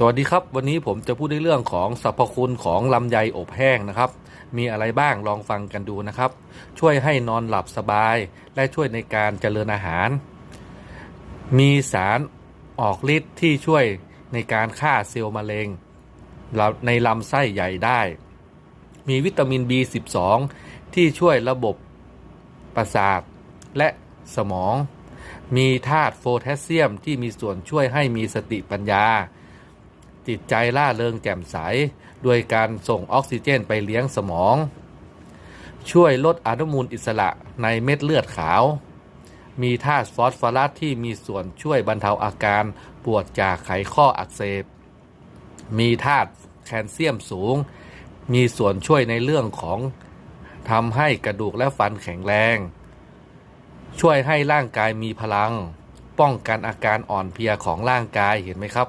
สวัสดีครับ วันนี้ผมจะพูดในเรื่องของสรรพคุณของลำไยอบแห้งนะครับ มีอะไรบ้างลองฟังกันดูนะครับ ช่วยให้นอนหลับสบาย และช่วยในการเจริญอาหาร มีสารออกฤทธิ์ที่ช่วยในการฆ่าเซลล์มะเร็งในลำไส้ใหญ่ได้ มีวิตามิน B12 ที่ช่วยระบบประสาทและสมอง มีธาตุโพแทสเซียมที่มีส่วนช่วยให้มีสติปัญญา จิตใจล่าเริงแจ่มใสโดยการส่งออกซิเจนไปเลี้ยงสมอง ช่วยลดอนุมูลอิสระในเม็ดเลือดขาว มีธาตุฟอสฟอรัสที่มีส่วนช่วยบรรเทาอาการปวดจากไขข้ออักเสบ มีธาตุแคลเซียมสูง มีส่วนช่วยในเรื่องของทำให้กระดูกและฟันแข็งแรง ช่วยให้ร่างกายมีพลัง ป้องกันอาการอ่อนเพลียของร่างกายเห็นไหมครับ